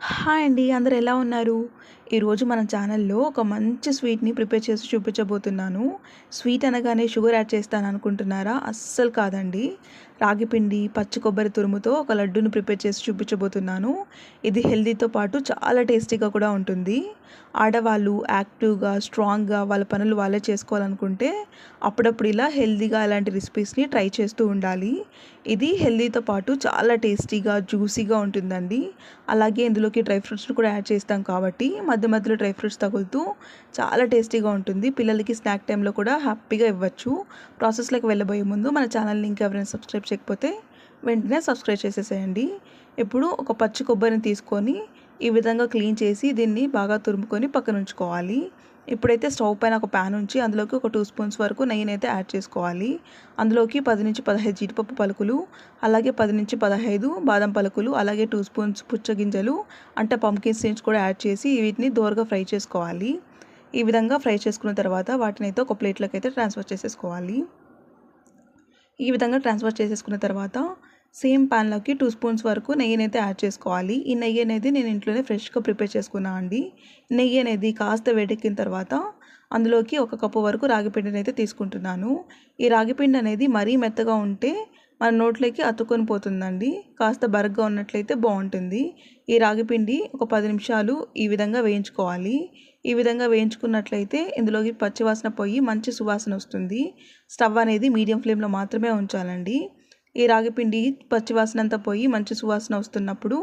Hi అండి అందరు ఎలా ఉన్నారు? ఈరోజు మన ఛానల్లో ఒక మంచి స్వీట్ని ప్రిపేర్ చేసి చూపించబోతున్నాను. స్వీట్ అనగానే షుగర్ యాడ్ చేస్తాను అనుకుంటున్నారా? అస్సలు కాదండి. రాగిపిండి పచ్చి కొబ్బరి తురుముతో ఒక లడ్డును ప్రిపేర్ చేసి చూపించబోతున్నాను. ఇది హెల్దీతో పాటు చాలా టేస్టీగా కూడా ఉంటుంది. ఆడవాళ్ళు యాక్టివ్గా స్ట్రాంగ్గా వాళ్ళ పనులు వాళ్ళే చేసుకోవాలనుకుంటే అప్పుడప్పుడు ఇలా హెల్దీగా అలాంటి రెసిపీస్ని ట్రై చేస్తూ ఉండాలి. ఇది హెల్దీతో పాటు చాలా టేస్టీగా జ్యూసీగా ఉంటుందండి. అలాగే ఇందులోకి డ్రై ఫ్రూట్స్ని కూడా యాడ్ చేస్తాం కాబట్టి మధ్య మధ్యలో డ్రై ఫ్రూట్స్ తగులుతూ చాలా టేస్టీగా ఉంటుంది. పిల్లలకి స్నాక్ టైంలో కూడా హ్యాపీగా ఇవ్వచ్చు. ప్రాసెస్లోకి వెళ్ళబోయే ముందు మన ఛానల్ని ఇంకా ఎవరైనా సబ్స్క్రైబ్ చేయకపోతే వెంటనే సబ్స్క్రైబ్ చేసేసేయండి. ఇప్పుడు ఒక పచ్చి కొబ్బరిని తీసుకొని ఈ విధంగా క్లీన్ చేసి దీన్ని బాగా తురుముకొని పక్కన ఉంచుకోవాలి. ఇప్పుడైతే స్టవ్ పైన ఒక ప్యాన్ ఉంచి అందులోకి ఒక టూ స్పూన్స్ వరకు నెయ్యిని అయితే యాడ్ చేసుకోవాలి. అందులోకి పది నుంచి పదహైదు జీడిపప్పు పలుకులు అలాగే పది నుంచి పదహైదు బాదం పలుకులు అలాగే టూ స్పూన్స్ పుచ్చగింజలు అంటే పంకిన్ సీడ్స్ కూడా యాడ్ చేసి వీటిని దోరగా ఫ్రై చేసుకోవాలి. ఈ విధంగా ఫ్రై చేసుకున్న తర్వాత వాటిని అయితే ఒక ప్లేట్లోకి అయితే ట్రాన్స్ఫర్ చేసేసుకోవాలి. ఈ విధంగా ట్రాన్స్ఫర్ చేసేసుకున్న తర్వాత సేమ్ ప్యాన్లోకి టూ స్పూన్స్ వరకు నెయ్యినైతే అయితే యాడ్ చేసుకోవాలి. ఈ నెయ్యి అనేది నేను ఇంట్లోనే ఫ్రెష్గా ప్రిపేర్ చేసుకున్నా అండి. నెయ్యి అనేది కాస్త వేడెక్కిన తర్వాత అందులోకి ఒక కప్పు వరకు రాగిపిండిని అయితే తీసుకుంటున్నాను. ఈ రాగిపిండి అనేది మరీ మెత్తగా ఉంటే మన నోట్లోకి అతుక్కొని పోతుందండి. కాస్త బరగ్గా ఉన్నట్లయితే బాగుంటుంది. ఈ రాగిపిండి ఒక పది నిమిషాలు ఈ విధంగా వేయించుకోవాలి. ఈ విధంగా వేయించుకున్నట్లయితే ఇందులోకి పచ్చివాసన పోయి మంచి సువాసన వస్తుంది. స్టవ్ అనేది మీడియం ఫ్లేమ్లో మాత్రమే ఉంచాలండి. ఈ రాగిపిండి పచ్చివాసన అంతా పోయి మంచి సువాసన వస్తున్నప్పుడు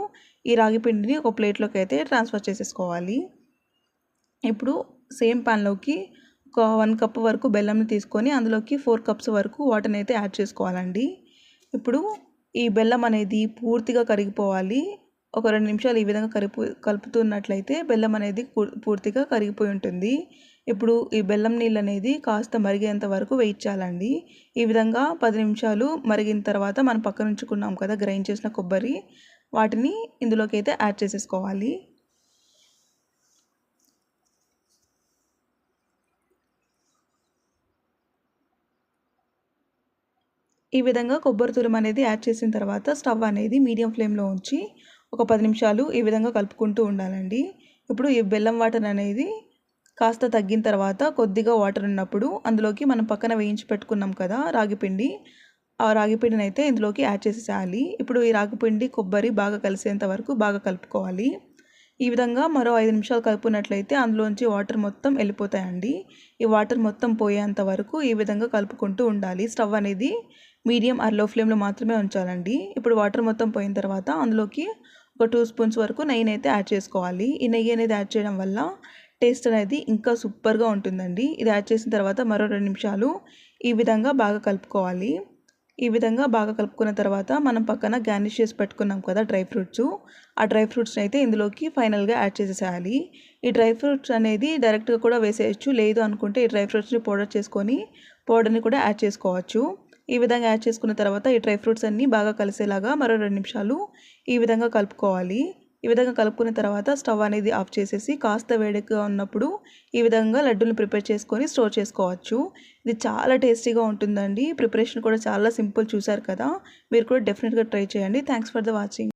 ఈ రాగిపిండిని ఒక ప్లేట్లోకి అయితే ట్రాన్స్ఫర్ చేసేసుకోవాలి. ఇప్పుడు సేమ్ ప్యాన్లోకి ఒక వన్ కప్ వరకు బెల్లంని తీసుకొని అందులోకి ఫోర్ కప్స్ వరకు వాటర్ని అయితే యాడ్ చేసుకోవాలండి. ఇప్పుడు ఈ బెల్లం అనేది పూర్తిగా కరిగిపోవాలి. ఒక రెండు నిమిషాలు ఈ విధంగా కలుపు కలుపుతున్నట్లయితే బెల్లం అనేది పూర్తిగా కరిగిపోయి ఉంటుంది. ఇప్పుడు ఈ బెల్లం నీళ్ళు అనేది కాస్త మరిగేంత వరకు వెయిట్ చేయాలండి. ఈ విధంగా పది నిమిషాలు మరిగిన తర్వాత మనం పక్కన ఉంచుకున్నాం కదా గ్రైండ్ చేసిన కొబ్బరి వాటిని ఇందులోకి అయితే యాడ్ చేసేసుకోవాలి. ఈ విధంగా కొబ్బరి తురుము అనేది యాడ్ చేసిన తర్వాత స్టవ్ అనేది మీడియం ఫ్లేమ్లో ఉంచి ఒక పది నిమిషాలు ఈ విధంగా కలుపుకుంటూ ఉండాలండి. ఇప్పుడు ఈ బెల్లం వాటర్ అనేది కాస్త తగ్గిన తర్వాత కొద్దిగా వాటర్ ఉన్నప్పుడు అందులోకి మనం పక్కన వేయించి పెట్టుకున్నాం కదా రాగిపిండి ఆ రాగిపిండిని అయితే ఇందులోకి యాడ్ చేసేయాలి ఇప్పుడు ఈ రాగిపిండి కొబ్బరి బాగా కలిసేంత వరకు బాగా కలుపుకోవాలి. ఈ విధంగా మరో ఐదు నిమిషాలు కలుపుకున్నట్లయితే అందులోంచి వాటర్ మొత్తం వెళ్ళిపోతాయండి. ఈ వాటర్ మొత్తం పోయేంత వరకు ఈ విధంగా కలుపుకుంటూ ఉండాలి. స్టవ్ అనేది మీడియం అర్లో ఫ్లేమ్లో మాత్రమే ఉంచాలండి. ఇప్పుడు వాటర్ మొత్తం పోయిన తర్వాత అందులోకి ఒక టూ స్పూన్స్ వరకు నెయ్యిని అయితే యాడ్ చేసుకోవాలి. ఈ నెయ్యి అనేది యాడ్ చేయడం వల్ల టేస్ట్ అనేది ఇంకా సూపర్గా ఉంటుందండి. ఇది యాడ్ చేసిన తర్వాత మరో రెండు నిమిషాలు ఈ విధంగా బాగా కలుపుకోవాలి. ఈ విధంగా బాగా కలుపుకున్న తర్వాత మనం పక్కన గార్నిష్ చేసి పెట్టుకున్నాం కదా డ్రై ఫ్రూట్స్. ఆ డ్రై ఫ్రూట్స్ని అయితే ఇందులోకి ఫైనల్గా యాడ్ చేసేసేయాలి. ఈ డ్రై ఫ్రూట్స్ అనేది డైరెక్ట్గా కూడా వేసేయచ్చు. లేదు అనుకుంటే ఈ డ్రై ఫ్రూట్స్ని పౌడర్ చేసుకొని పౌడర్ని కూడా యాడ్ చేసుకోవచ్చు. ఈ విధంగా యాడ్ చేసుకున్న తర్వాత ఈ డ్రై ఫ్రూట్స్ అన్నీ బాగా కలిసేలాగా మరో రెండు నిమిషాలు ఈ విధంగా కలుపుకోవాలి. ఈ విధంగా కలుపుకున్న తర్వాత స్టవ్ అనేది ఆఫ్ చేసేసి కాస్త వేడిగా ఉన్నప్పుడు ఈ విధంగా లడ్డూని ప్రిపేర్ చేసుకొని స్టోర్ చేసుకోవచ్చు. ఇది చాలా టేస్టీగా ఉంటుందండి. ప్రిపరేషన్ కూడా చాలా సింపుల్ చూసారు కదా. మీరు కూడా డెఫినెట్గా ట్రై చేయండి. Thanks for the watching.